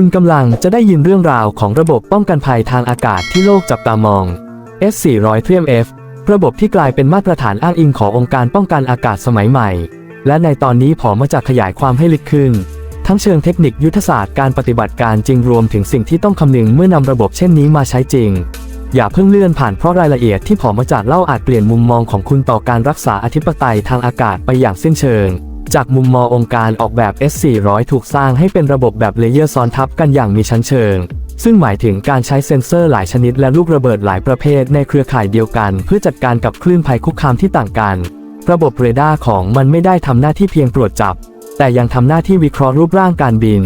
คุณกำลังจะได้ยินเรื่องราวของระบบป้องกันภัยทางอากาศที่โลกจับตามอง S400 เทียม F ระบบที่กลายเป็นมาตรฐานอ้างอิงขององค์การป้องกันอากาศสมัยใหม่ และในตอนนี้ผมมาจากขยายความให้ลึกขึ้น ทั้งเชิงเทคนิคยุทธศาสตร์การปฏิบัติการจริงรวมถึงสิ่งที่ต้องคำนึงเมื่อนำระบบเช่นนี้มาใช้จริง อย่าเพิ่งเลื่อนผ่านเพราะรายละเอียดที่ผมมาจากเล่าอาจเปลี่ยนมุมมองของคุณต่อการรักษาอธิปไตยทางอากาศไปอย่างสิ้นเชิง จากมุมมององค์การออกแบบ S400 ถูกสร้างให้เป็นระบบแบบเลเยอร์ซ้อนทับกันอย่างมีชั้นเชิง ซึ่งหมายถึงการใช้เซ็นเซอร์หลายชนิดและลูกระเบิดหลายประเภทในเครือข่ายเดียวกัน เพื่อจัดการกับคลื่นภัยคุกคามที่ต่างกัน ระบบเรดาร์ของมันไม่ได้ทำหน้าที่เพียงตรวจจับ แต่ยังทำหน้าที่วิเคราะห์รูปร่างการบิน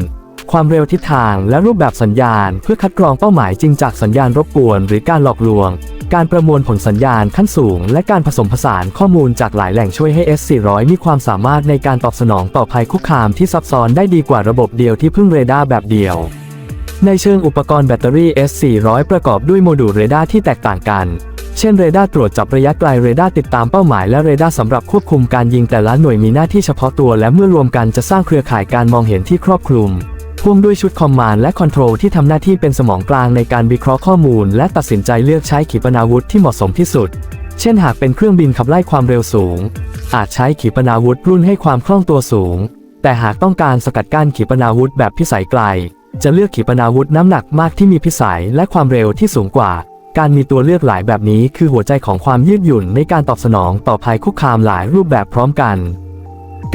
ความเร็วทิศทางและรูปแบบสัญญาณ เพื่อคัดกรองเป้าหมายจริงจากสัญญาณรบกวน หรือการหลอกลวง การประมวลผลสัญญาณขั้นสูง และการผสมผสานข้อมูลจากหลายแหล่งช่วยให้ S400 มีความสามารถในการตอบสนองต่อภัยคุกคามที่ซับซ้อนได้ดีกว่าระบบเดียวที่พึ่งเรดาร์แบบเดียว ในเชิงอุปกรณ์แบตเตอรี่ S400 ประกอบด้วยโมดูลเรดาร์ที่แตกต่างกัน เช่นเรดาร์ตรวจจับระยะไกลเรดาร์ติดตามเป้าหมายและเรดาร์สำหรับควบคุมการยิงแต่ละหน่วยมีหน้าที่เฉพาะตัว และเมื่อรวมกันจะสร้างเครือข่ายการมองเห็นที่ครอบคลุม พ่วงด้วยชุดคอมมานด์และคอนโทรลที่ทำหน้าที่เป็นสมองกลางในการวิเคราะห์ข้อมูล และตัดสินใจเลือกใช้ขีปนาวุธที่เหมาะสมที่สุด เช่นหากเป็นเครื่องบินขับไล่ความเร็วสูง อาจใช้ขีปนาวุธรุ่นให้ความคล่องตัวสูง แต่หากต้องการสกัดกั้นขีปนาวุธแบบพิสัยไกล จะเลือกขีปนาวุธน้ำหนักมากที่มีพิสัยและความเร็วที่สูงกว่า การมีตัวเลือกหลายแบบนี้คือหัวใจของความยืดหยุ่นในการตอบสนองต่อภัยคุกคามหลายรูปแบบพร้อมกัน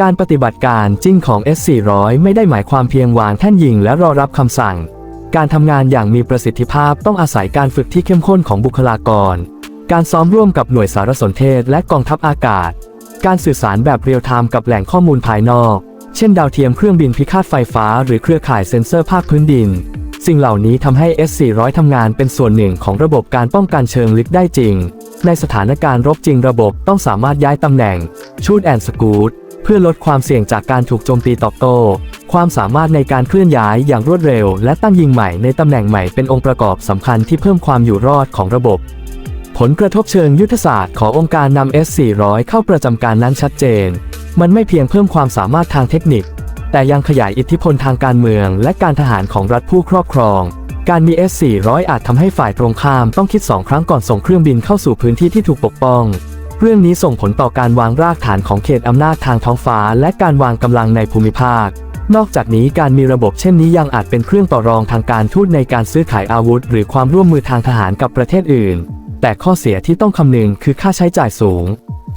การปฏิบัติการจริงของ S400 ไม่ได้หมายความเพียงวางแท่นยิงและรอรับคำสั่ง การทำงานอย่างมีประสิทธิภาพต้องอาศัยการฝึกที่เข้มข้นของบุคลากร การซ้อมร่วมกับหน่วยสารสนเทศและกองทัพอากาศ การสื่อสารแบบเรียลไทม์กับแหล่งข้อมูลภายนอก เช่นดาวเทียมเครื่องบินพิฆาตไฟฟ้า หรือเครือข่ายเซ็นเซอร์ภาคพื้นดิน สิ่งเหล่านี้ทำให้ S400 ทำงานเป็นส่วนหนึ่งของระบบการป้องกันเชิงลึกได้จริง ในสถานการณ์รบจริงระบบต้องสามารถย้ายตำแหน่ง ชูดแอนสกูด เพื่อลดความเสี่ยงจากการถูกโจมตีตอบโต้ ความสามารถในการเคลื่อนย้ายอย่างรวดเร็ว และตั้งยิงใหม่ในตำแหน่งใหม่เป็นองค์ประกอบสำคัญที่เพิ่มความอยู่รอดของระบบ ผลกระทบเชิงยุทธศาสตร์ขององค์การนำ S400 เข้าประจำการนั้นชัดเจน มันไม่เพียงเพิ่มความสามารถทางเทคนิค แต่ยังขยายอิทธิพลทางการเมืองและการทหารของรัฐผู้ครอบครองการมี S400 อาจทำให้ฝ่ายตรงข้ามต้องคิดสองครั้งก่อนส่งเครื่องบินเข้าสู่พื้นที่ที่ถูกปกป้อง เรื่องนี้ส่งผลต่อการวางรากฐานของเขตอำนาจทางท้องฟ้า และการวางกำลังในภูมิภาค นอกจากนี้การมีระบบเช่นนี้ยังอาจเป็นเครื่องต่อรองทางการทูตในการซื้อขายอาวุธ หรือความร่วมมือทางทหารกับประเทศอื่น แต่ข้อเสียที่ต้องคำนึงคือค่าใช้จ่ายสูง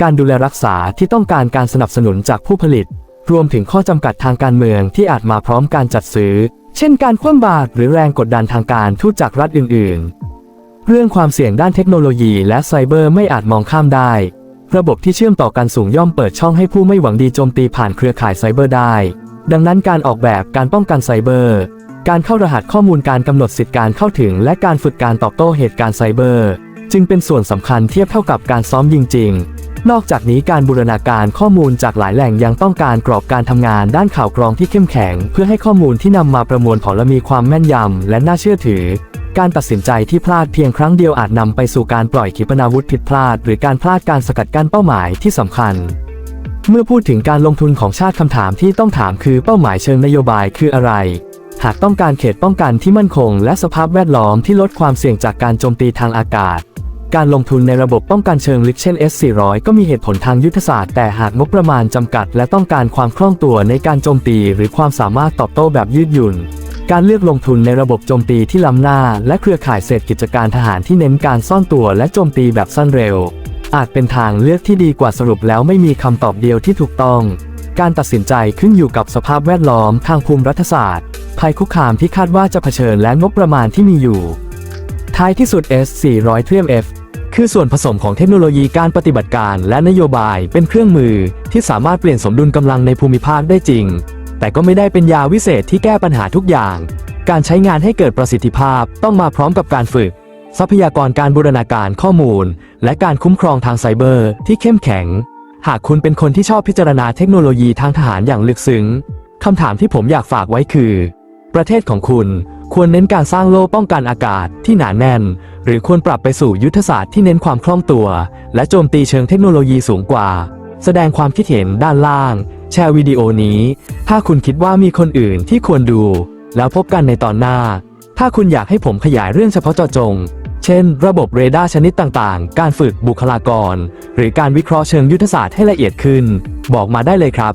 การดูแลรักษาที่ต้องการการสนับสนุนจากผู้ผลิต รวมถึงข้อจำกัดทางการเมืองที่อาจมาพร้อมการจัดซื้อ เช่น การคว่ำบาตรหรือแรงกดดันทางการทูตจากรัฐอื่น ๆ เรื่องความเสี่ยงด้านเทคโนโลยีและไซเบอร์ไม่อาจมองข้ามได้ ระบบที่เชื่อมต่อกันสูงย่อมเปิดช่องให้ผู้ไม่หวังดีโจมตีผ่านเครือข่ายไซเบอร์ได้ ดังนั้นการออกแบบการป้องกันไซเบอร์ การเข้ารหัสข้อมูลการกำหนดสิทธิการเข้าถึง และการฝึกการตอบโต้เหตุการณ์ไซเบอร์ จึงเป็นส่วนสำคัญเทียบเท่ากับการซ้อมยิงจริง นอกจากนี้การบูรณาการข้อมูลจากหลายแหล่งยังต้องการกรอบการทำงานด้านข่าวกรองที่เข้มแข็ง เพื่อให้ข้อมูลที่นำมาประมวลผลมีความแม่นยำและน่าเชื่อถือ การตัดสินใจที่พลาดเพียงครั้งเดียวอาจนำไปสู่การปล่อยขีปนาวุธผิดพลาด หรือการพลาดการสกัดกั้นเป้าหมายที่สำคัญ เมื่อพูดถึงการลงทุนของชาติคำถามที่ต้องถามคือเป้าหมายเชิงนโยบายคืออะไร หากต้องการเขตป้องกันที่มั่นคง และสภาพแวดล้อมที่ลดความเสี่ยงจากการโจมตีทางอากาศ การลงทุนในระบบป้องกันเชิงลึกเช่น S400 ก็มีเหตุผลทางยุทธศาสตร์แต่หากงบประมาณจำกัด และต้องการความคล่องตัวในการโจมตี หรือความสามารถตอบโต้แบบยืดหยุ่น การเลือกลงทุนในระบบโจมตีที่ล้ำหน้า และเครือข่ายเศรษฐกิจการทหารที่เน้นการซ่อนตัวและโจมตีแบบสั้นเร็ว อาจเป็นทางเลือกที่ดีกว่าสรุปแล้วไม่มีคำตอบเดียวที่ถูกต้อง การตัดสินใจขึ้นอยู่กับสภาพแวดล้อมทางภูมิรัฐศาสตร์ ภัยคุกคามที่คาดว่าจะเผชิญและงบประมาณที่มีอยู่ ท้ายที่สุด S400 เทียม F คือส่วนผสมของเทคโนโลยีการปฏิบัติการและนโยบายเป็นเครื่องมือที่สามารถเปลี่ยนสมดุลกำลังในภูมิภาคได้จริง แต่ก็ไม่ได้เป็นยาวิเศษที่แก้ปัญหาทุกอย่าง การใช้งานให้เกิดประสิทธิภาพต้องมาพร้อมกับการฝึก ทรัพยากรการบูรณาการข้อมูล และการคุ้มครองทางไซเบอร์ที่เข้มแข็ง หากคุณเป็นคนที่ชอบพิจารณาเทคโนโลยีทางทหารอย่างลึกซึ้งคำถามที่ผมอยากฝากไว้คือ ประเทศของคุณควรเน้นการสร้างโล่ป้องกันอากาศที่หนาแน่น หรือควรปรับไปสู่ยุทธศาสตร์ที่เน้นความคล่องตัว และโจมตีเชิงเทคโนโลยีสูงกว่า แสดงความคิดเห็นด้านล่าง แชร์วิดีโอนี้ ถ้าคุณคิดว่ามีคนอื่นที่ควรดู แล้วพบกันในตอนหน้า ถ้าคุณอยากให้ผมขยายเรื่องเฉพาะเจาะจง เช่น ระบบเรดาร์ชนิดต่างๆ การฝึกบุคลากร หรือการวิเคราะห์เชิงยุทธศาสตร์ให้ละเอียดขึ้น บอกมาได้เลยครับ